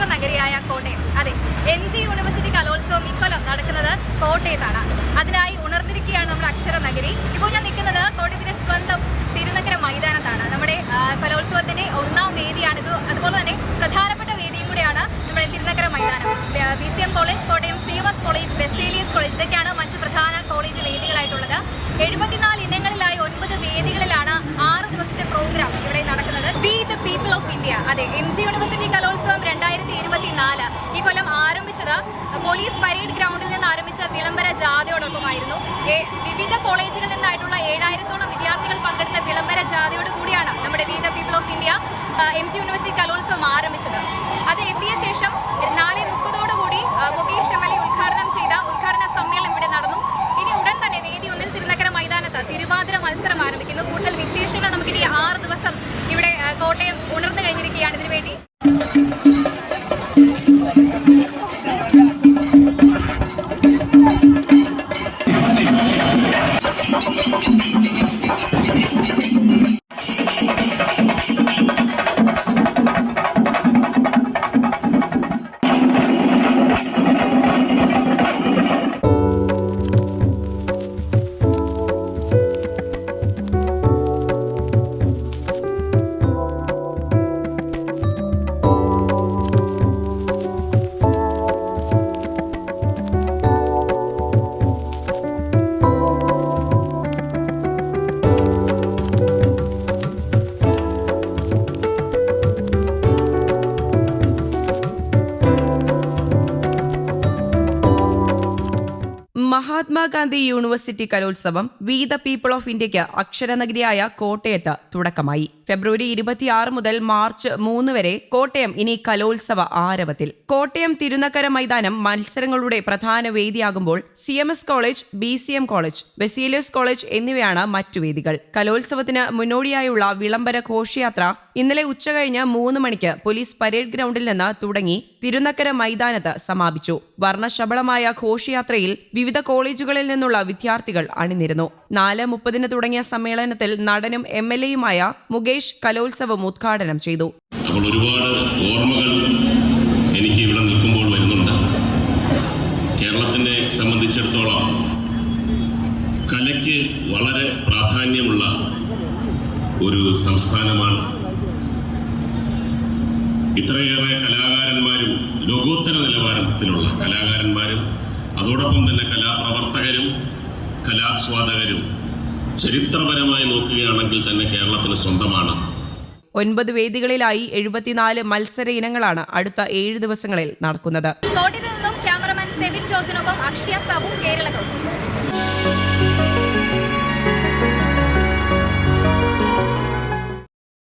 അക്ഷര നഗരിയായ കോട്ടയം. അതെ M G university കലോത്സവം ഇക്കൊല്ലം നടക്കുന്നത് കോട്ടയത്താണ്. അതിനായി ഉണർന്നിരിക്കുകയാണ് നമ്മുടെ അക്ഷര നഗരി. ഇപ്പോൾ ഞാൻ നിൽക്കുന്നത് കോട്ടയത്തിന്റെ സ്വന്തം തിരുനക്കര മൈതാനത്താണ്. നമ്മുടെ കലോത്സവത്തിന്റെ ഒന്നാം വേദിയാണിത് അതുപോലെ തന്നെ പ്രധാനപ്പെട്ട വേദിയും കൂടെയാണ് നമ്മുടെ തിരുനക്കര മൈതാനം. B C M college Kottayam C M S college Baselius college. ഇതൊക്കെയാണ് മറ്റ് പ്രധാന കോളേജ് വേദികളായിട്ടുള്ളത്. എഴുപത്തിനാല് ഇനങ്ങളിലായി ഒൻപത് വേദികളിലാണ് ആറ് ദിവസത്തെ പ്രോഗ്രാം ഇവിടെ നടക്കുന്നത് we the people of India അതെ എം ജി യൂണിവേഴ്സിറ്റി കലോത്സവം രണ്ടായിരത്തി ഇരുപത്തി നാല് ഈ കൊല്ലം ആരംഭിച്ചത് പോലീസ് പരേഡ് ഗ്രൗണ്ടിൽ നിന്ന് ആരംഭിച്ച വിളംബര ജാഥയോടൊപ്പമായിരുന്നു. വിവിധ കോളേജുകളിൽ നിന്നായിട്ടുള്ള ഏഴായിരത്തോളം വിദ്യാർത്ഥികൾ പങ്കെടുത്ത വിളംബര ജാഥയോട് കൂടിയാണ് നമ്മുടെ we the people of India M G university Kalolsavam ആരംഭിച്ചത്. അത് എത്തിയ ശേഷം നാല് മുപ്പതോടുകൂടി മുകേഷ് എം എൽ എ ഉദ്ഘാടനം ചെയ്ത ഉദ്ഘാടന സമ്മേളനം ഇവിടെ നടന്നു ഇനി ഉടൻ തന്നെ വേദി ഒന്നിൽ മൈതാനത്ത് തിരുവാതിര മത്സരം ആരംഭിക്കുന്നു. കൂടുതൽ വിശേഷങ്ങൾ നമുക്കിനി ആറ് ദിവസം ഇവിടെ കോട്ടയം ഉണർന്നു കഴിഞ്ഞിരിക്കുകയാണ്. ഇതിനു വേണ്ടി Mahatma Gandhi university Kalolsavam we the people of ഇന്ത്യയ്ക്ക് അക്ഷരനഗരിയായ കോട്ടയത്ത് തുടക്കമായി. ഫെബ്രുവരി ഇരുപത്തിയാറ് മുതൽ മാർച്ച് മൂന്ന് വരെ കോട്ടയം ഇനി കലോത്സവ ആരവത്തിൽ. കോട്ടയം തിരുനക്കര മൈതാനം മത്സരങ്ങളുടെ പ്രധാന വേദിയാകുമ്പോൾ C M S college B C M college Baselius college എന്നിവയാണ് മറ്റു വേദികൾ. കലോത്സവത്തിന് മുന്നോടിയായുള്ള വിളംബര ഘോഷയാത്ര ഇന്നലെ ഉച്ചകഴിഞ്ഞ് മൂന്ന് മണിക്ക് പോലീസ് പരേഡ് ഗ്രൗണ്ടിൽ നിന്ന് തുടങ്ങി തിരുനക്കര മൈതാനത്ത് സമാപിച്ചു. വർണശബളമായ ഘോഷയാത്രയിൽ വിവിധ കോളേജുകളിൽ നിന്നുള്ള വിദ്യാർത്ഥികൾ അണിനിരുന്നു. നാല് മുപ്പതിന് തുടങ്ങിയ സമ്മേളനത്തിൽ നടനും എം എൽ എയുമായ മുകേഷ് കലോത്സവം ഉദ്ഘാടനം ചെയ്തു. ഓർമ്മകൾ എനിക്ക് ഇവിടെ നിൽക്കുമ്പോൾ വരുന്നുണ്ട്. കലയ്ക്ക് വളരെ പ്രാധാന്യമുള്ള ഒരു സംസ്ഥാനമാണ്. ഇത്രയേറെ കലാകാരന്മാരും ലോകോത്തര നിലവാരത്തിലുള്ള കലാകാരന്മാരും അതോടൊപ്പം തന്നെ കലാപ്രവർത്തകരും കലാസ്വാദകരും ചരിത്രപരമായി നോക്കുകയാണെങ്കിൽ തന്നെ കേരളത്തിന് സ്വന്തമാണ്. ഒൻപത് വേദികളിലായി എഴുപത്തിനാല് മത്സര ഇനങ്ങളാണ് അടുത്ത ഏഴ് ദിവസങ്ങളിൽ നടക്കുന്നത്. കോട്ടയത്ത് നിന്നും ക്യാമറമാൻ സെവിൻ ജോർജിനൊപ്പം അക്ഷയ സാബു കേരള